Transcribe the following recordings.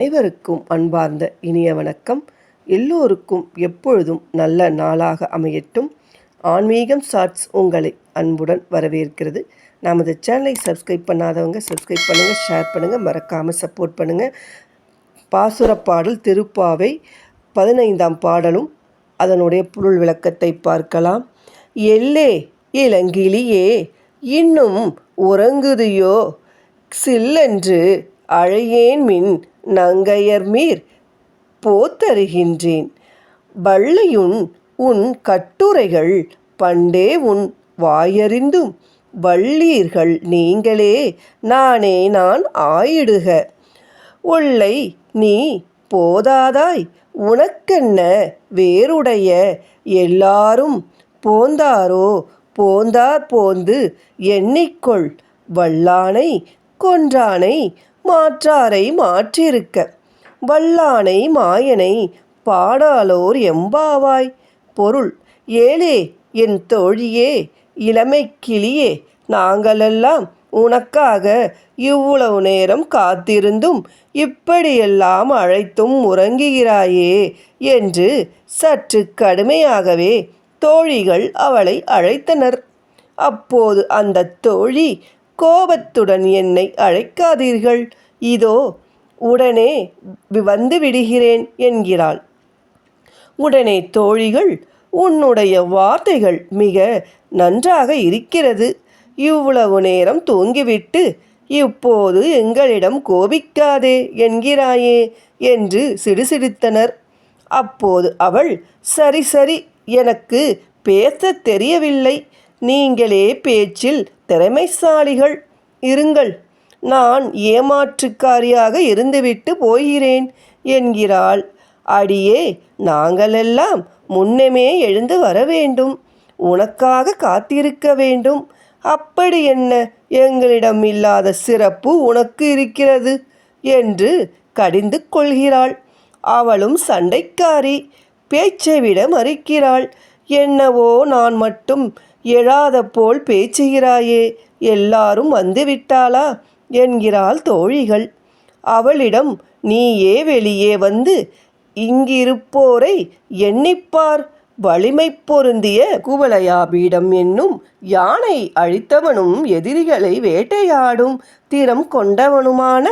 அனைவருக்கும் அன்பார்ந்த இனிய வணக்கம். எல்லோருக்கும் எப்பொழுதும் நல்ல நாளாக அமையட்டும். ஆன்மீகம் ஷார்ட்ஸ் உங்களை அன்புடன் வரவேற்கிறது. நமது சேனலை சப்ஸ்கிரைப் பண்ணாதவங்க சப்ஸ்கிரைப் பண்ணுங்கள் ஷேர் பண்ணுங்கள் மறக்காமல் சப்போர்ட் பண்ணுங்கள் பாசுர பாடல் திருப்பாவை பதினைந்தாம் பாடலும் அதனுடைய பொருள் விளக்கத்தை பார்க்கலாம். எல்லே இளங்கிலியே இன்னும் உறங்குதியோ? சில்லென்று அழையேன் மின் நங்கையர்மீர் போத்தருகின்றேன். வள்ளியுன் உன் கட்டுரைகள் பண்டே உன் வாயறிந்தும் வள்ளீர்கள் நீங்களே நானே நான் ஆயிடுக. உள்ளை நீ போதாதாய் உனக்கென்ன வேறுடைய எல்லாரும் போந்தாரோ? போந்தார் போந்து எண்ணிக்கொள் வல்லானை கொன்றானை மாற்றாரை மாற்றிருக்க. வல்லானை மாயனை பாடாலோர் எம்பாவாய். பொருள் ஏழே என் தோழியே இளமை கிளியே நாங்களெல்லாம் உனக்காக இவ்வளவு நேரம் காத்திருந்தும் இப்படியெல்லாம் அழைத்தும் உறங்குகிறாயே என்று சற்று கடுமையாகவே தோழிகள் அவளை அழைத்தனர். அப்போது அந்த தோழி கோபத்துடன் என்னை அழைக்காதீர்கள். இதோ உடனே வந்து விடுகிறேன் என்கிறாள். உடனே தோழிகள் உன்னுடைய வார்த்தைகள் மிக நன்றாக இருக்கிறது. இவ்வளவு நேரம் தூங்கிவிட்டு இப்போது எங்களிடம் கோபிக்காதே என்கிறாயே என்று சிடுசிடித்தனர். அப்போது அவள் சரி சரி எனக்கு பேச தெரியவில்லை. நீங்களே பேச்சில் திறமைசாலிகள் இருங்கள். நான் ஏமாற்றுக்காரியாக இருந்துவிட்டு போகிறேன் என்கிறாள். அடியே நாங்களெல்லாம் முன்னமே எழுந்து வர வேண்டும். உனக்காக காத்திருக்க வேண்டும். அப்படி என்ன? எங்களிடம் இல்லாத சிறப்பு உனக்கு இருக்கிறது என்று கடிந்து கொள்கிறாள். அவளும் சண்டைக்காரி பேச்சை விட மறுக்கிறாள். என்னவோ நான் மட்டும் எழாத போல் பேச்சுகிறாயே எல்லாரும் வந்துவிட்டாளா? என்கிறாள் தோழிகள். அவளிடம் நீயே வெளியே வந்து இங்கிருப்போரை எண்ணிப்பார். வலிமை பொருந்திய குவளையாபீடம் என்னும் யானை அழித்தவனும் எதிரிகளை வேட்டையாடும் திறம் கொண்டவனுமான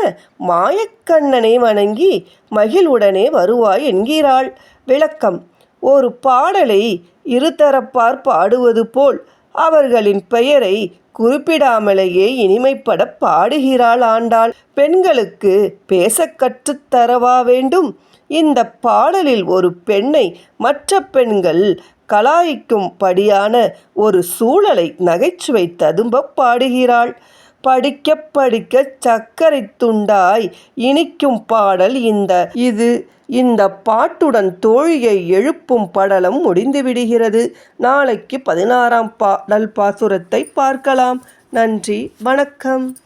மாயக்கண்ணனை வணங்கி மகிழ்வுடனே வருவாய் என்கிறாள். விளக்கம் ஒரு பாடலை இருதரப்பார் பாடுவது போல் அவர்களின் பெயரை குறிப்பிடாமலேயே இனிமைப்பட பாடுகிறாள் ஆண்டாள். பெண்களுக்கு பேச கற்றுத்தரவா வேண்டும்? இந்த பாடலில் ஒரு பெண்ணை மற்ற பெண்கள் கலாய்க்கும்படியான ஒரு சூழலை நகைச்சுவை ததும்ப பாடுகிறாள். படிக்க படிக்க சர்க்கரை துண்டாய் இனிக்கும் பாடல் இந்த. இது இந்த பாட்டுடன் தோழியை எழுப்பும் படலம் முடிந்துவிடுகிறது நாளைக்கு பதினாறாம் பாடல் பாசுரத்தை பார்க்கலாம். நன்றி வணக்கம்.